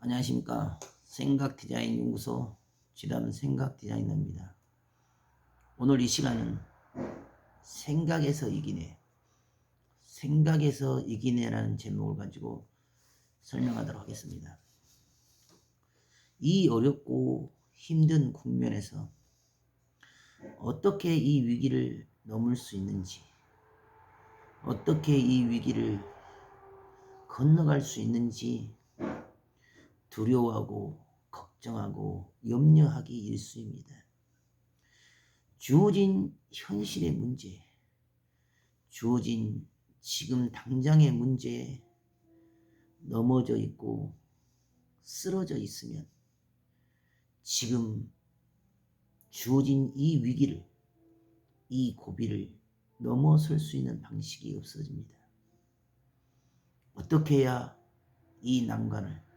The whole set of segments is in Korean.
안녕하십니까? 생각 디자인 연구소 지담 생각 디자이너입니다. 오늘 이 시간은 생각에서 이기네. 생각에서 이기네라는 제목을 가지고 설명하도록 하겠습니다. 이 어렵고 힘든 국면에서 어떻게 이 위기를 넘을 수 있는지 어떻게 이 위기를 건너갈 수 있는지 두려워하고 걱정하고 염려하기 일수입니다. 주어진 현실의 문제, 주어진 지금 당장의 문제에 넘어져 있고 쓰러져 있으면 지금 주어진 이 위기를, 이 고비를 넘어설 수 있는 방식이 없어집니다. 어떻게 해야 이 난관을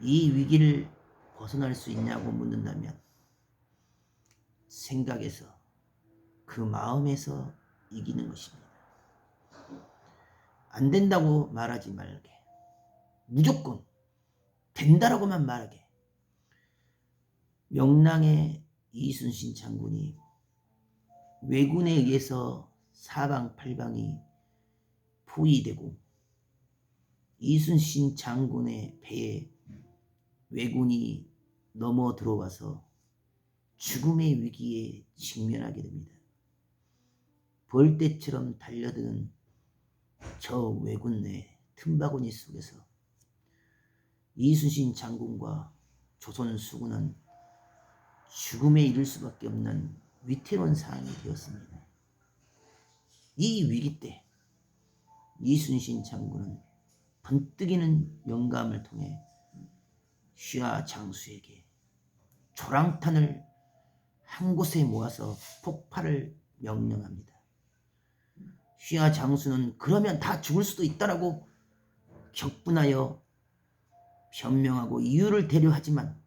이 위기를 벗어날 수 있냐고 묻는다면 생각에서 그 마음에서 이기는 것입니다. 안 된다고 말하지 말게. 무조건 된다라고만 말하게. 명랑의 이순신 장군이 왜군에 의해서 사방팔방이 포위되고 이순신 장군의 배에 왜군이 넘어 들어와서 죽음의 위기에 직면하게 됩니다. 벌떼처럼 달려드는 저 왜군 내 틈바구니 속에서 이순신 장군과 조선 수군은 죽음에 이를 수밖에 없는 위태로운 상황이 되었습니다. 이 위기 때 이순신 장군은 번뜩이는 영감을 통해 휘하 장수에게 조랑탄을 한 곳에 모아서 폭발을 명령합니다. 휘하 장수는 그러면 다 죽을 수도 있다라고 격분하여 변명하고 이유를 대려하지만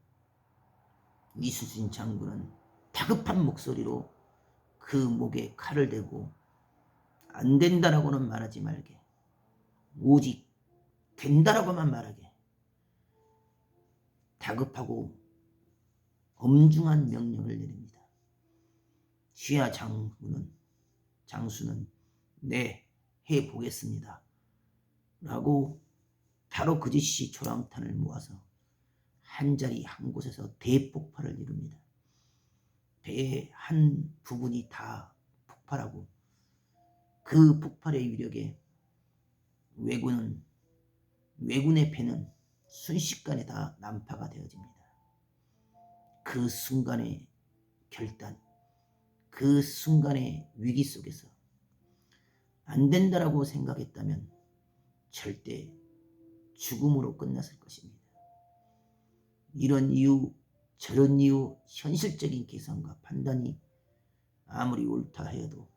이순신 장군은 다급한 목소리로 그 목에 칼을 대고 안 된다라고는 말하지 말게 오직 된다라고만 말하게 다급하고 엄중한 명령을 내립니다. 휘하 장군은 장수는 네 해보겠습니다. 라고 바로 그 즉시 조랑탄을 모아서 한 자리 한 곳에서 대폭발을 이룹니다. 배의 한 부분이 다 폭발하고 그 폭발의 위력에 왜군은 왜군의 배는 순식간에 다 난파가 되어집니다. 그 순간의 결단, 그 순간의 위기 속에서 안 된다라고 생각했다면 절대 죽음으로 끝났을 것입니다. 이런 이유, 저런 이유, 현실적인 계산과 판단이 아무리 옳다 해도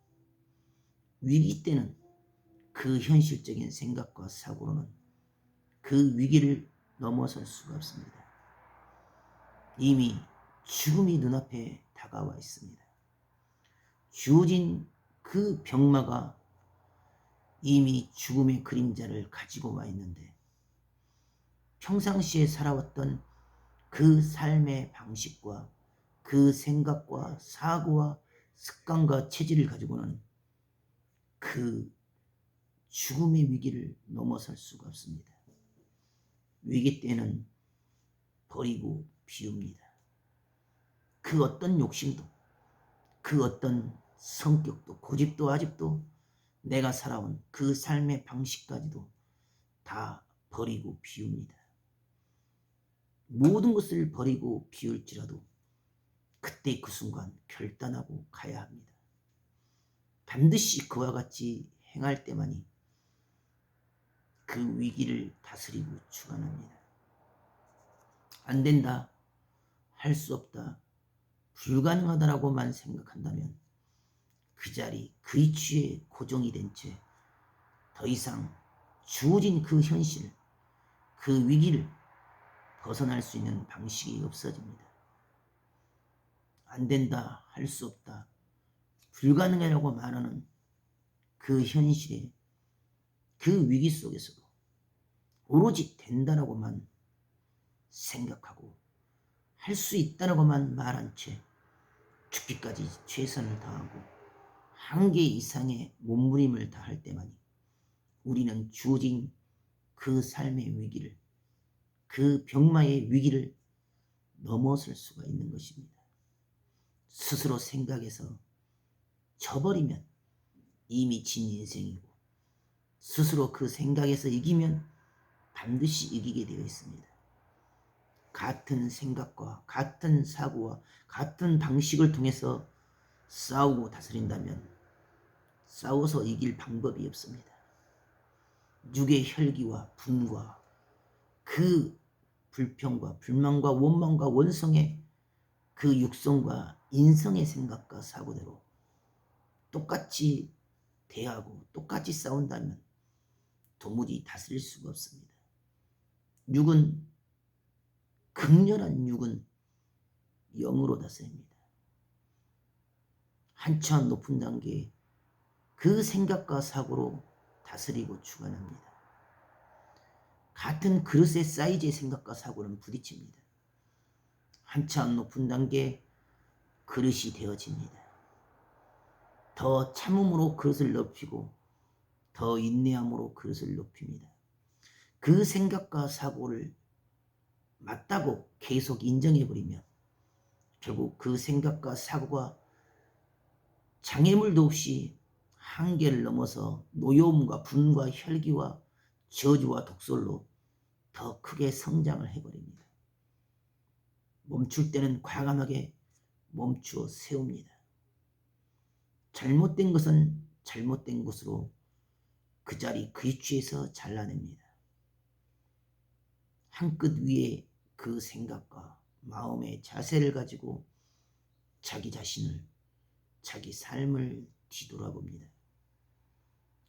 위기 때는 그 현실적인 생각과 사고로는 그 위기를 넘어설 수가 없습니다. 이미 죽음이 눈앞에 다가와 있습니다. 주어진 그 병마가 이미 죽음의 그림자를 가지고 와 있는데 평상시에 살아왔던 그 삶의 방식과 그 생각과 사고와 습관과 체질을 가지고는 그 죽음의 위기를 넘어설 수가 없습니다. 위기 때는 버리고 비웁니다. 그 어떤 욕심도, 그 어떤 성격도, 고집도 아직도 내가 살아온 그 삶의 방식까지도 다 버리고 비웁니다. 모든 것을 버리고 비울지라도 그때 그 순간 결단하고 가야 합니다. 반드시 그와 같이 행할 때만이 그 위기를 다스리고 주관합니다. 안 된다, 할 수 없다, 불가능하다라고만 생각한다면 그 자리, 그 위치에 고정이 된 채 더 이상 주어진 그 현실, 그 위기를 벗어날 수 있는 방식이 없어집니다. 안 된다, 할 수 없다, 불가능하라고 말하는 그 현실에 그 위기 속에서도 오로지 된다라고만 생각하고 할 수 있다는 것만 말한 채 죽기까지 최선을 다하고 한계 이상의 몸부림을 다할 때만이 우리는 주어진 그 삶의 위기를 그 병마의 위기를 넘어설 수가 있는 것입니다. 스스로 생각해서 져버리면 이미 진 인생이고 스스로 그 생각에서 이기면 반드시 이기게 되어 있습니다. 같은 생각과 같은 사고와 같은 방식을 통해서 싸우고 다스린다면 싸워서 이길 방법이 없습니다. 육의 혈기와 분과 그 불평과 불만과 원망과 원성의 그 육성과 인성의 생각과 사고대로 똑같이 대하고 똑같이 싸운다면 도무지 다스릴 수가 없습니다. 육은 극렬한 육은 영으로 다스립니다. 한참 높은 단계 그 생각과 사고로 다스리고 주관합니다. 같은 그릇의 사이즈의 생각과 사고는 부딪힙니다. 한참 높은 단계 그릇이 되어집니다. 더 참음으로 그릇을 높이고 더 인내함으로 그릇을 높입니다. 그 생각과 사고를 맞다고 계속 인정해버리면 결국 그 생각과 사고가 장애물도 없이 한계를 넘어서 노여움과 분과 혈기와 저주와 독설로 더 크게 성장을 해버립니다. 멈출 때는 과감하게 멈추어 세웁니다. 잘못된 것은 잘못된 것으로 그 자리 그 위치에서 잘라냅니다. 한 끗 위에 그 생각과 마음의 자세를 가지고 자기 자신을, 자기 삶을 뒤돌아봅니다.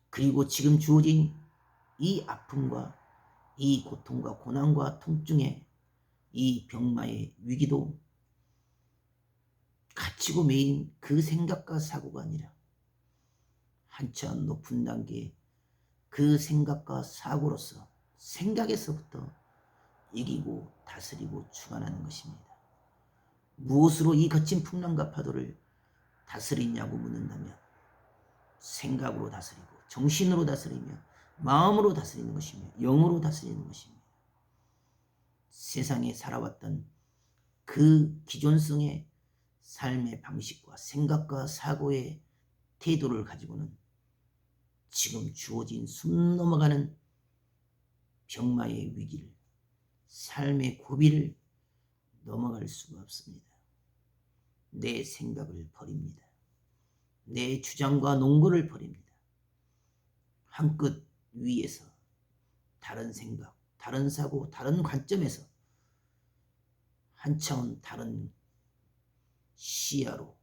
그리고 지금 주어진 이 아픔과 이 고통과 고난과 통증의 이 병마의 위기도 갇히고 매인 그 생각과 사고가 아니라 한참 높은 단계의 그 생각과 사고로서 생각에서부터 이기고 다스리고 주관하는 것입니다. 무엇으로 이 거친 풍랑과 파도를 다스리냐고 묻는다면 생각으로 다스리고 정신으로 다스리며 마음으로 다스리는 것이며 영으로 다스리는 것입니다. 세상에 살아왔던 그 기존성의 삶의 방식과 생각과 사고의 태도를 가지고는 지금 주어진 숨 넘어가는 병마의 위기를 삶의 고비를 넘어갈 수가 없습니다. 내 생각을 버립니다. 내 주장과 농구를 버립니다. 한 끗 위에서 다른 생각, 다른 사고, 다른 관점에서 한 차원 다른 시야로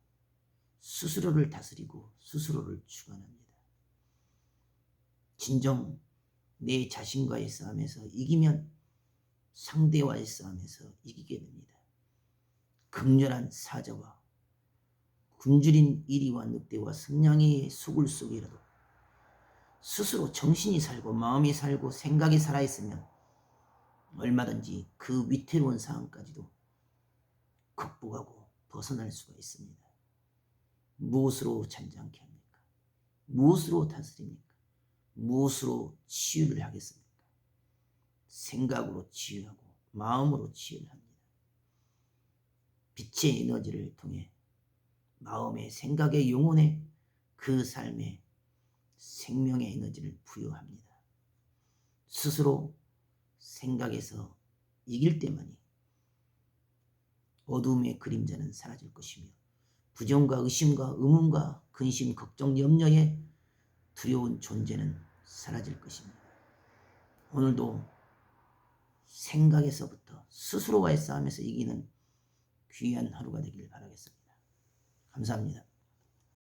스스로를 다스리고 스스로를 주관합니다. 진정 내 자신과의 싸움에서 이기면 상대와의 싸움에서 이기게 됩니다. 극렬한 사자와 굶주린 이리와 늑대와 승냥이의 수굴 속이라도 스스로 정신이 살고 마음이 살고 생각이 살아있으면 얼마든지 그 위태로운 상황까지도 극복하고 벗어날 수가 있습니다. 무엇으로 잔잔케 합니까? 무엇으로 다스립니까? 무엇으로 치유를 하겠습니까? 생각으로 치유하고 마음으로 치유를 합니다. 빛의 에너지를 통해 마음의 생각의 영혼에 그 삶에 생명의 에너지를 부여합니다. 스스로 생각에서 이길 때만이 어둠의 그림자는 사라질 것이며 부정과 의심과 의문과 근심, 걱정, 염려의 두려운 존재는 사라질 것입니다. 오늘도 생각에서부터 스스로와의 싸움에서 이기는 귀한 하루가 되길 바라겠습니다. 감사합니다.